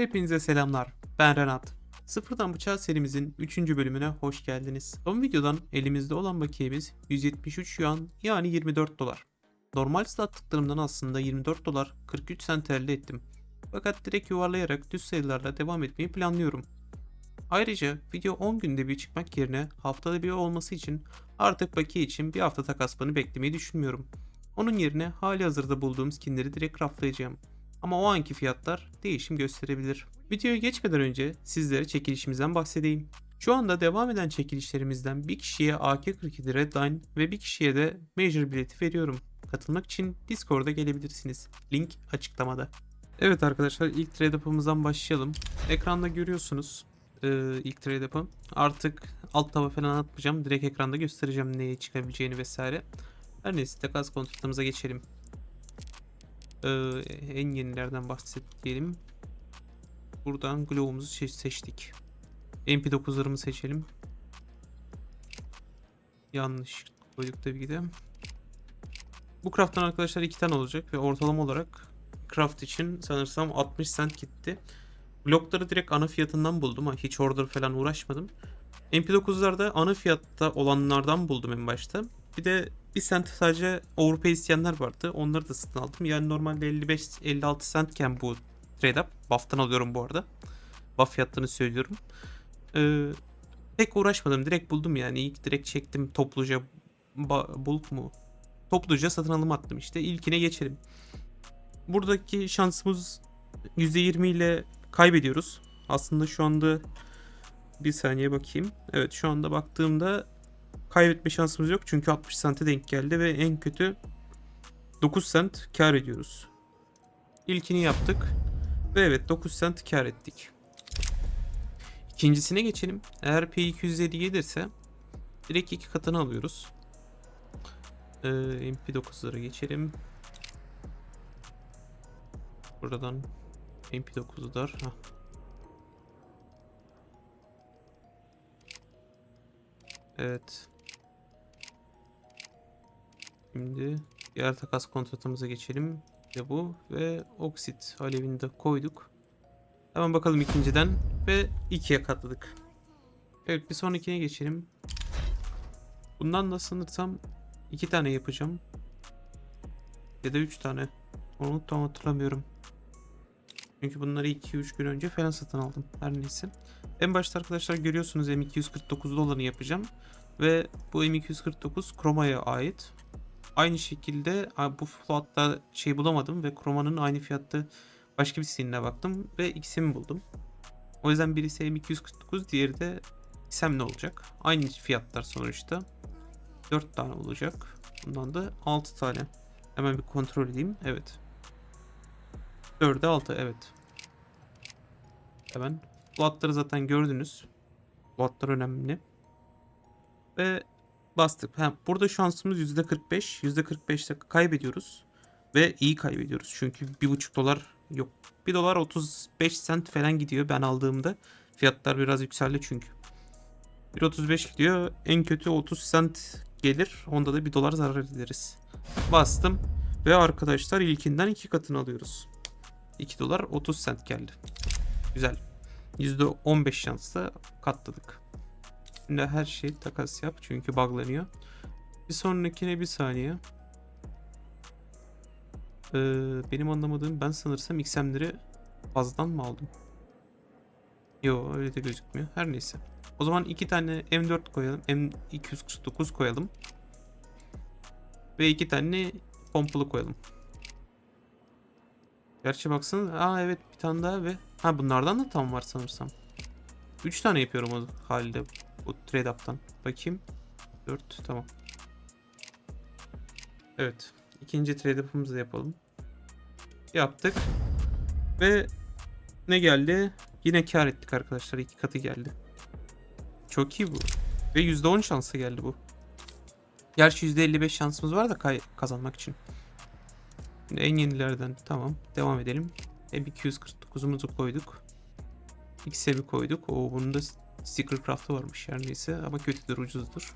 Hepinize selamlar. Ben Renat. Sıfırdan Bıçağı serimizin 3. bölümüne hoş geldiniz. Son videodan elimizde olan bakiyemiz 173 yuan yani 24 dolar. Normal sattıklarımdan aslında 24 dolar 43 sent elde ettim. Fakat direkt yuvarlayarak düz sayılarla devam etmeyi planlıyorum. Ayrıca video 10 günde bir çıkmak yerine haftada bir olması için artık bakiye için bir hafta takasmanı beklemeyi düşünmüyorum. Onun yerine hali hazırda bulduğum skinleri direkt raflayacağım. Ama o anki fiyatlar değişim gösterebilir. Videoya geçmeden önce sizlere çekilişimizden bahsedeyim. Şu anda devam eden çekilişlerimizden bir kişiye AK-47 Redline ve bir kişiye de Major bileti veriyorum. Katılmak için Discord'a gelebilirsiniz. Link açıklamada. Evet arkadaşlar ilk trade up'ımızdan başlayalım. Ekranda görüyorsunuz e, ilk trade up'ı. Artık alt taba falan atmayacağım. Direkt ekranda göstereceğim neye çıkabileceğini vesaire. Her neyse takas kontratımıza geçelim. Ee, en yenilerden bahsedelim. Buradan Glow'umuzu se- seçtik. MP9'larımı seçelim. Yanlış koyduk tabii ki de. Bu craft'tan arkadaşlar iki tane olacak ve ortalama olarak craft için sanırsam 60 cent gitti. Blokları direkt ana fiyatından buldum. Ha, Hiç order falan uğraşmadım. MP9'larda ana fiyatta olanlardan buldum en başta. Bir de bir sent sadece overpay isteyenler vardı. Onları da satın aldım. Yani normalde 55-56 centken bu trade up. Buff'tan alıyorum bu arada. Buff fiyatlarını söylüyorum. Ee, pek uğraşmadım. Direkt buldum yani. İlk direkt çektim topluca. Bulk mu? Topluca satın alım attım işte. İlkine geçelim. Buradaki şansımız %20 ile kaybediyoruz. Aslında şu anda bir saniye bakayım. Evet şu anda baktığımda kaybetme şansımız yok. Çünkü 60 sente denk geldi ve en kötü 9 sent kar ediyoruz. İlkini yaptık. Ve evet 9 sent kar ettik. İkincisine geçelim. Eğer P250 gelirse direkt iki katını alıyoruz. Ee, MP9'lara geçelim. Buradan MP9'lar. Hah. Evet. Şimdi diğer takas kontratımıza geçelim. İşte bu ve oksit alevini de koyduk. Hemen bakalım ikinciden ve ikiye katladık. Evet bir sonrakine geçelim. Bundan da sanırsam iki tane yapacağım. Ya da üç tane. Onu tam hatırlamıyorum. Çünkü bunları 2-3 gün önce falan satın aldım. Her neyse. En başta arkadaşlar görüyorsunuz M249 dolarını yapacağım. Ve bu M249 Chroma'ya ait. Aynı şekilde bu float'ta şey bulamadım ve Chroma'nın aynı fiyatta başka bir skinine baktım ve XM'i buldum. O yüzden birisi M249 diğeri de XM'le olacak. Aynı fiyatlar sonuçta. 4 tane olacak. Bundan da 6 tane. Hemen bir kontrol edeyim. Evet. 4'e 6 evet. Hemen. Floatları zaten gördünüz. Floatlar önemli. Ve bastık. Ha, burada şansımız %45. %45'te kaybediyoruz. Ve iyi kaybediyoruz. Çünkü 1,5 dolar yok. 1 dolar 35 cent falan gidiyor ben aldığımda. Fiyatlar biraz yükseldi çünkü. 1.35 gidiyor. En kötü 30 cent gelir. Onda da 1 dolar zarar ederiz. Bastım. Ve arkadaşlar ilkinden iki katını alıyoruz. 2 dolar 30 cent geldi. Güzel. %15 şansla katladık. Şimdi her şey takas yap çünkü buglanıyor. Bir sonrakine bir saniye. Ee, benim anlamadığım ben sanırsam XM'leri fazladan mı aldım? Yo öyle de gözükmüyor. Her neyse. O zaman iki tane M4 koyalım. M249 koyalım. Ve iki tane pompalı koyalım. Gerçi baksana. Aa evet bir tane daha ve ha bunlardan da tam var sanırsam. 3 tane yapıyorum o halde bu trade up'tan. Bakayım. 4 tamam. Evet. ikinci trade up'ımızı yapalım. Yaptık. Ve ne geldi? Yine kar ettik arkadaşlar. iki katı geldi. Çok iyi bu. Ve %10 şansı geldi bu. Gerçi %55 şansımız var da kazanmak için. Şimdi en yenilerden tamam. Devam edelim. M249'umuzu koyduk. XM'i koyduk. O bunun da sticker craft'ı varmış her neyse ama kötüdür ucuzdur.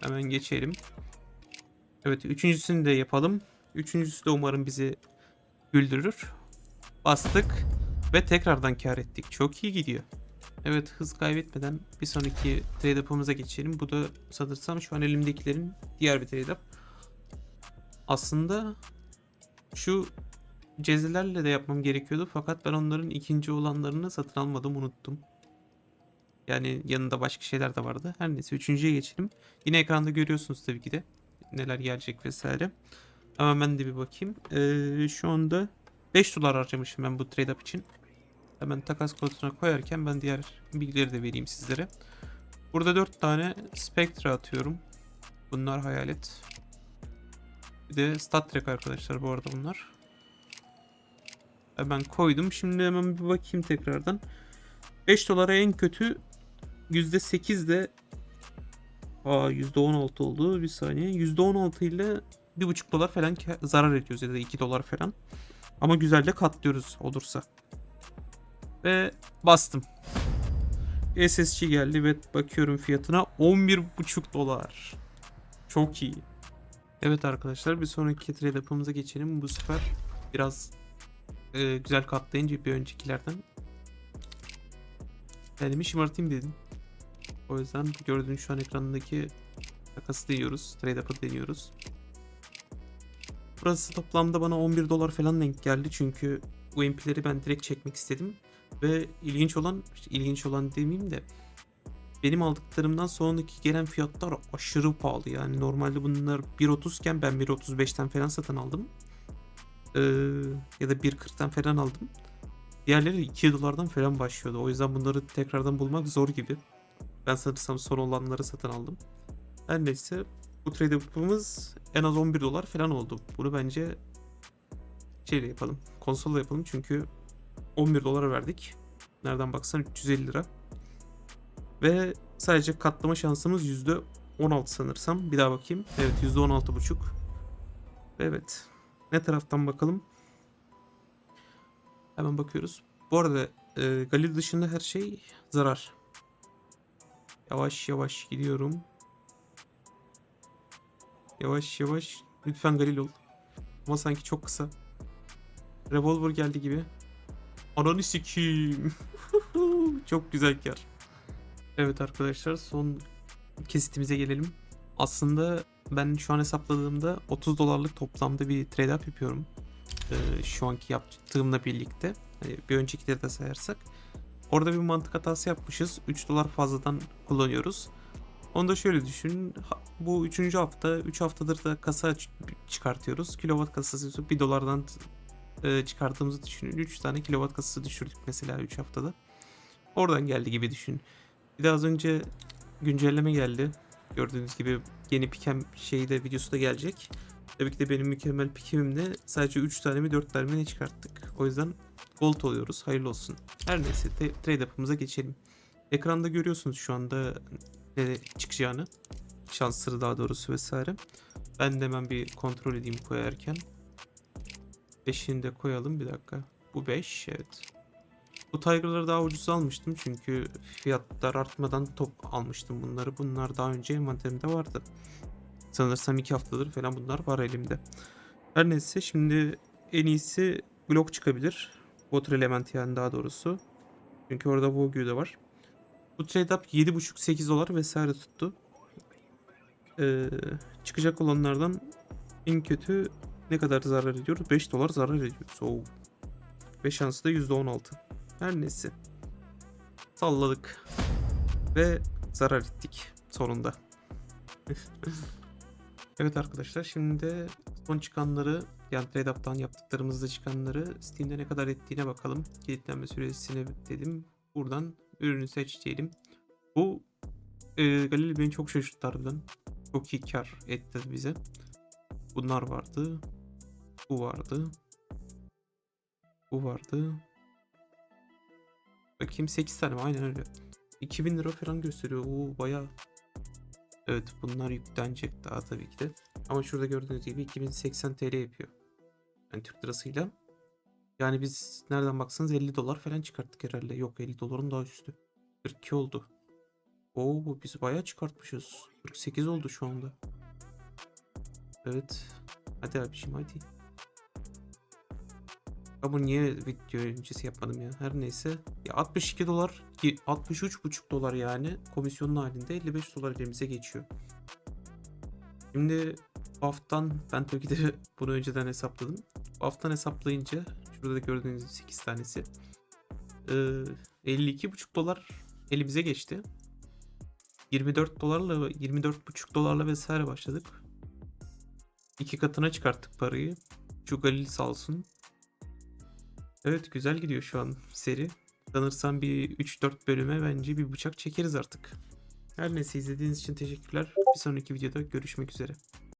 Hemen geçelim. Evet üçüncüsünü de yapalım. Üçüncüsü de umarım bizi güldürür. Bastık Ve tekrardan kar ettik. Çok iyi gidiyor. Evet hız kaybetmeden bir sonraki trade up'ımıza geçelim. Bu da sanırsam şu an elimdekilerin diğer bir trade up. Aslında şu cezelerle de yapmam gerekiyordu fakat ben onların ikinci olanlarını satın almadım unuttum. Yani yanında başka şeyler de vardı. Her neyse üçüncüye geçelim. Yine ekranda görüyorsunuz tabii ki de neler gelecek vesaire. Ama ben de bir bakayım. Ee, şu anda 5 dolar harcamışım ben bu trade up için. Hemen takas koduna koyarken ben diğer bilgileri de vereyim sizlere. Burada 4 tane Spectre atıyorum. Bunlar hayalet. Bir de Stat Trek arkadaşlar bu arada bunlar. Hemen koydum. Şimdi hemen bir bakayım tekrardan. 5 dolara en kötü %8 de Aa %16 oldu. Bir saniye. %16 ile 1,5 dolar falan zarar ediyoruz ya da 2 dolar falan. Ama güzel de katlıyoruz olursa. Ve bastım. SSG geldi ve bakıyorum fiyatına 11,5 dolar. Çok iyi. Evet arkadaşlar bir sonraki trade up'ımıza geçelim. Bu sefer biraz e, güzel katlayınca bir öncekilerden kendimi şımartayım dedim. O yüzden gördüğün şu an ekranındaki takası deniyoruz. Trade up'ı deniyoruz. Burası toplamda bana 11 dolar falan denk geldi çünkü UMP'leri ben direkt çekmek istedim. Ve ilginç olan, işte ilginç olan demeyeyim de benim aldıklarımdan sonraki gelen fiyatlar aşırı pahalı. Yani normalde bunlar 1.30 iken ben 1.35'ten falan satın aldım. Ee, ya da 1.40'tan falan aldım. Diğerleri 2 dolardan falan başlıyordu. O yüzden bunları tekrardan bulmak zor gibi. Ben sanırsam son olanları satın aldım. Her neyse bu trade up'ımız en az 11 dolar falan oldu. Bunu bence şeyle yapalım. Konsolla yapalım çünkü 11 dolara verdik. Nereden baksan 350 lira. Ve sadece katlama şansımız %16 sanırsam. Bir daha bakayım. Evet %16,5. Evet. Ne taraftan bakalım? Hemen bakıyoruz. Bu arada e, Galil dışında her şey zarar. Yavaş yavaş gidiyorum. Yavaş yavaş. Lütfen Galil ol. Ama sanki çok kısa. Revolver geldi gibi. Ananı sikeyim. çok güzel kar. Evet arkadaşlar son kesitimize gelelim. Aslında ben şu an hesapladığımda 30 dolarlık toplamda bir trade up yapıyorum. Ee, şu anki yaptığımla birlikte. Hani bir öncekileri de sayarsak. Orada bir mantık hatası yapmışız. 3 dolar fazladan kullanıyoruz. Onu da şöyle düşün. Ha- Bu 3. hafta, 3 haftadır da kasa çıkartıyoruz. Kilowatt kasası 1 dolardan e, çıkardığımızı düşünün. 3 tane kilowatt kasası düşürdük mesela 3 haftada. Oradan geldi gibi düşün. Bir de az önce güncelleme geldi. Gördüğünüz gibi yeni pikem şeyi de videosu da gelecek. Tabii ki de benim mükemmel pikimimle sadece 3 tane mi 4 tane mi ne çıkarttık. O yüzden gold oluyoruz. Hayırlı olsun. Her neyse trade up'ımıza geçelim. Ekranda görüyorsunuz şu anda ne çıkacağını. Şansları daha doğrusu vesaire. Ben de hemen bir kontrol edeyim koyarken. 5'ini de koyalım bir dakika. Bu 5 evet. Bu Tiger'ları daha ucuz almıştım çünkü fiyatlar artmadan top almıştım bunları. Bunlar daha önce envanterimde vardı. Sanırsam 2 haftadır falan bunlar var elimde. Her neyse şimdi en iyisi blok çıkabilir. Water element yani daha doğrusu. Çünkü orada Wagyu da var. Bu trade up 7.5-8 dolar vesaire tuttu. Ee, çıkacak olanlardan en kötü ne kadar zarar ediyoruz? 5 dolar zarar ediyoruz. Oo. Ve şansı da %16. Her neyse. Salladık. Ve zarar ettik sonunda. evet arkadaşlar şimdi son çıkanları yani trade up'tan yaptıklarımızda çıkanları Steam'de ne kadar ettiğine bakalım. Kilitlenme süresini dedim. Buradan ürünü seç diyelim. Bu e, Galil beni çok şaşırttı harbiden. Çok iyi kar etti bize. Bunlar vardı. Bu vardı. Bu vardı. Bakayım 8 tane mi? Aynen öyle. 2000 lira falan gösteriyor. Oo bayağı. Evet bunlar yüklenecek daha tabii ki de. Ama şurada gördüğünüz gibi 2080 TL yapıyor. Yani Türk lirasıyla. Yani biz nereden baksanız 50 dolar falan çıkarttık herhalde. Yok 50 doların daha üstü. 42 oldu. Oo biz bayağı çıkartmışız. 48 oldu şu anda. Evet. Hadi abiciğim hadi. Ama niye video öncesi yapmadım ya? Her neyse. Ya 62 dolar ki 63,5 dolar yani komisyonun halinde 55 dolar elimize geçiyor. Şimdi BAF'tan ben tabii ki de bunu önceden hesapladım. BAF'tan hesaplayınca şurada da gördüğünüz gibi 8 tanesi. Ee, 52,5 dolar elimize geçti. 24 dolarla 24,5 dolarla vesaire başladık. İki katına çıkarttık parayı. Şu Galil sağ olsun. Evet güzel gidiyor şu an seri. Sanırsam bir 3-4 bölüme bence bir bıçak çekeriz artık. Her neyse izlediğiniz için teşekkürler. Bir sonraki videoda görüşmek üzere.